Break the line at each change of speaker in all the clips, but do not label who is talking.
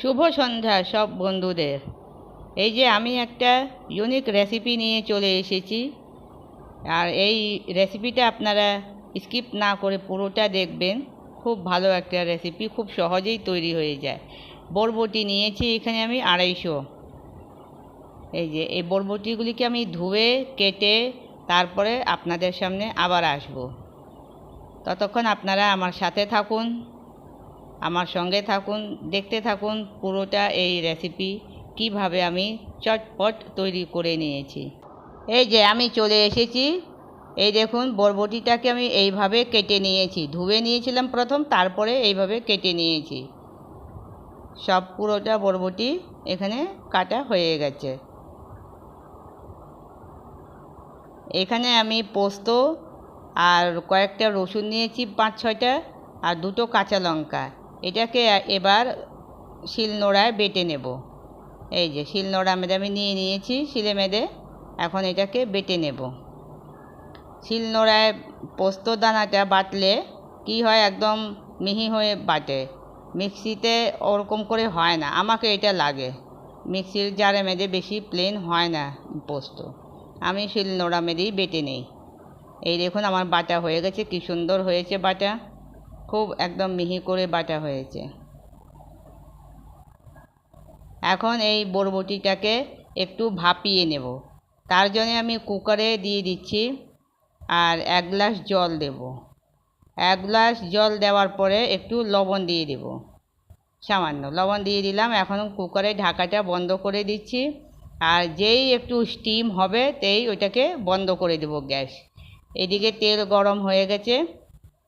শুভ সন্ধ্যা সব বন্ধুদের। এই যে আমি একটা ইউনিক রেসিপি নিয়ে চলে এসেছি। আর এই রেসিপিটা আপনারা স্কিপ না করে পুরোটা দেখবেন। খুব ভালো একটা রেসিপি খুব সহজেই তৈরি হয়ে যায়। বরবটি নিয়েছি এখানে আমি আড়াইশো। এই যে, এই বরবটিগুলিকে আমি ধুয়ে, কেটে তারপরে আপনাদের সামনে আবার আসব। ততক্ষণ আপনারা আমার সাথে থাকুন। আমার সঙ্গে থাকুন, দেখতে থাকুন পুরোটা এই রেসিপি কীভাবে আমি চটপট তৈরি করে নিয়েছি। এই যে আমি চলে এসেছি, এই দেখুন বরবটিটাকে আমি এইভাবে কেটে নিয়েছি। ধুয়ে নিয়েছিলাম প্রথম, তারপরে এইভাবে কেটে নিয়েছি। সব পুরোটা বরবটি এখানে কাটা হয়ে গেছে। এখানে আমি পোস্ত আর কয়েকটা রসুন নিয়েছি, পাঁচ ছয়টা, আর দুটো কাঁচা লঙ্কা। এটাকে এবার শিলনোড়ায় বেটে নেব। এই যে শিলনোড়া মেদে আমি নিয়ে নিয়েছি, শিলে মেদে এখন এটাকে বেটে নেব। শিলনোড়ায় পোস্ত দানাটা বাটলে কি হয়, একদম মিহি হয়ে বাটে। মিক্সিতে ওরকম করে হয় না, আমাকে এটা লাগে। মিক্সির জারে মেদে বেশি প্লেন হয় না পোস্ত। আমি শিলনোড়া মেদেই বেটে নেই। এই দেখুন আমার বাটা হয়ে গেছে, কি সুন্দর হয়েছে বাটা। খুব একদম মিহি করে বাটা হয়েছে। এখন এই বরবটিটাকে একটু ভাপিয়ে নেব। তার জন্য আমি কুকারে দিয়ে দিচ্ছি আর এক গ্লাস জল দেব। এক গ্লাস জল দেওয়ার পরে একটু লবণ দিয়ে দেব। সামান্য লবণ দিয়ে দিলাম। এখন কুকারে ঢাকাটা বন্ধ করে দিচ্ছি। আর যেই একটু স্টিম হবে, তেই ওইটাকে বন্ধ করে দেব গ্যাস। এদিকে তেল গরম হয়ে গেছে।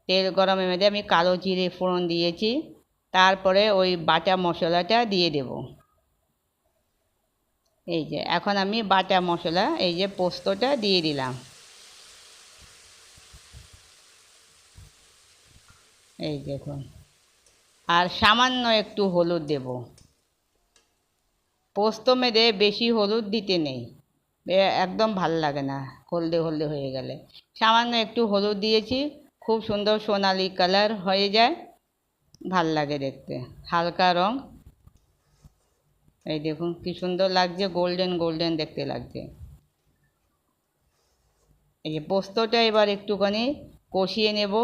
তেল গরমের মধ্যে আমি কালো জিরে ফোড়ন দিয়েছি। তারপরে ওই বাটা মশলাটা দিয়ে দেব। এই যে, এখন আমি বাটা মশলা, এই যে পোস্তটা দিয়ে দিলাম। এই দেখুন। আর সামান্য একটু হলুদ দেব। পোস্ত মেরে বেশি হলুদ দিতে নেই। একদম ভালো লাগে না, হলদে হলদে হয়ে গেলে। সামান্য একটু হলুদ দিয়েছি। খুব সুন্দর সোনালি কালার হয়ে যায়। ভালো লাগে দেখতে। হালকা রং। এই দেখুন, কি সুন্দর লাগছে, গোল্ডেন গোল্ডেন দেখতে লাগছে। এই যে পোস্তটা এবার একটুখানি কষিয়ে নেব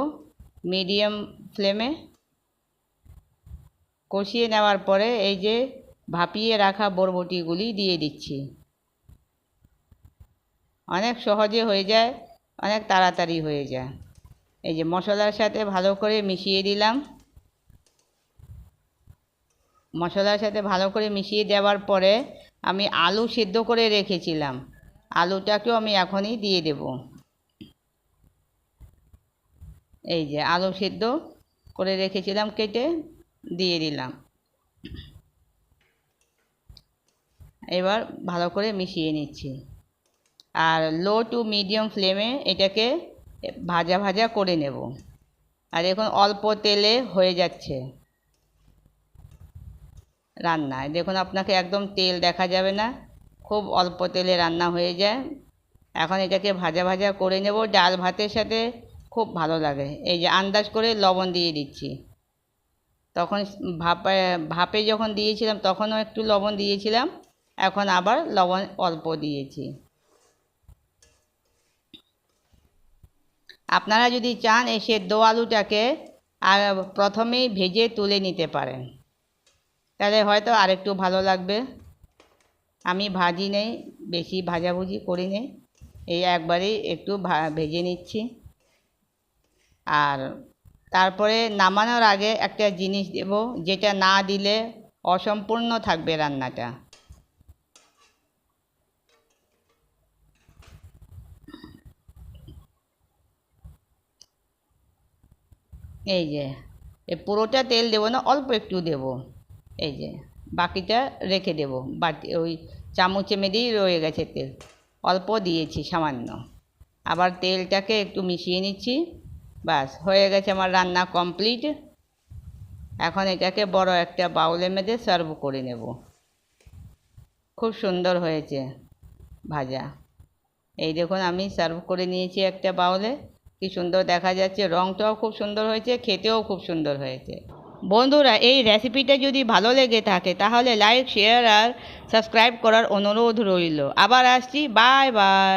মিডিয়াম ফ্লেমে। কষিয়ে নেওয়ার পরে এই যে ভাপিয়ে রাখা বরবটিগুলি দিয়ে দিচ্ছি। অনেক সহজে হয়ে যায়, অনেক তাড়াতাড়ি হয়ে যায়। এই যে মশলার সাথে ভালো করে মিশিয়ে দিলাম। মশলার সাথে ভালো করে মিশিয়ে দেওয়ার পরে আমি আলু সিদ্ধ করে রেখেছিলাম। আলুটাকেও আমি এখনই দিয়ে দেব। এই যে আলু সিদ্ধ করে রেখেছিলাম, কেটে দিয়ে দিলাম। এবার ভালো করে মিশিয়ে নিচ্ছি। আর লো টু মিডিয়াম ফ্লেমে এটাকে ভাজা ভাজা করে নেব। আর এখন অল্প তেলে হয়ে যাচ্ছে রান্নায় দেখুন, আপনাকে একদম তেল দেখা যাবে না। খুব অল্প তেলে রান্না হয়ে যায়। এখন এটাকে ভাজা ভাজা করে নেব। ডাল ভাতের সাথে খুব ভালো লাগে। এই যে আন্দাজ করে লবণ দিয়ে দিচ্ছি। তখন ভাপে ভাপে যখন দিয়েছিলাম, তখনও একটু লবণ দিয়েছিলাম। এখন আবার লবণ অল্প দিয়েছি। আপনারা যদি চান, এই সেদ্ধ আলুটাকে আর প্রথমেই ভেজে তুলে নিতে পারেন। তাহলে হয়তো আরেকটু ভালো লাগবে। আমি ভাজি নেই, বেশি ভাজাভুজি করি নেই। এই একবারেই একটু ভেজে নিচ্ছি। আর তারপরে নামানোর আগে একটা জিনিস দেব, যেটা না দিলে অসম্পূর্ণ থাকবে রান্নাটা। এই যে এ পুরোটা তেল দেবো না, অল্প একটু দেব। এই যে, বাকিটা রেখে দেব। বাটি ওই চামচে মেরেই রয়ে গেছে তেল। অল্প দিয়েছি, সামান্য। আবার তেলটাকে একটু মিশিয়ে নিচ্ছি। ব্যাস, হয়ে গেছে আমার রান্না কমপ্লিট। এখন এটাকে বড় একটা বাউলে মধ্যে সার্ভ করে নেব। খুব সুন্দর হয়েছে ভাজা। এই দেখুন, আমি সার্ভ করে নিয়েছি একটা বাউলে। কি সুন্দর দেখা যাচ্ছে রঙটাও খুব সুন্দর হয়েছে, খেতেও খুব সুন্দর হয়েছে। বন্ধুরা, এই রেসিপিটা যদি ভালো লেগে থাকে, তাহলে লাইক শেয়ার আর সাবস্ক্রাইব করার অনুরোধ রইল। আবার আসছি বাই বাই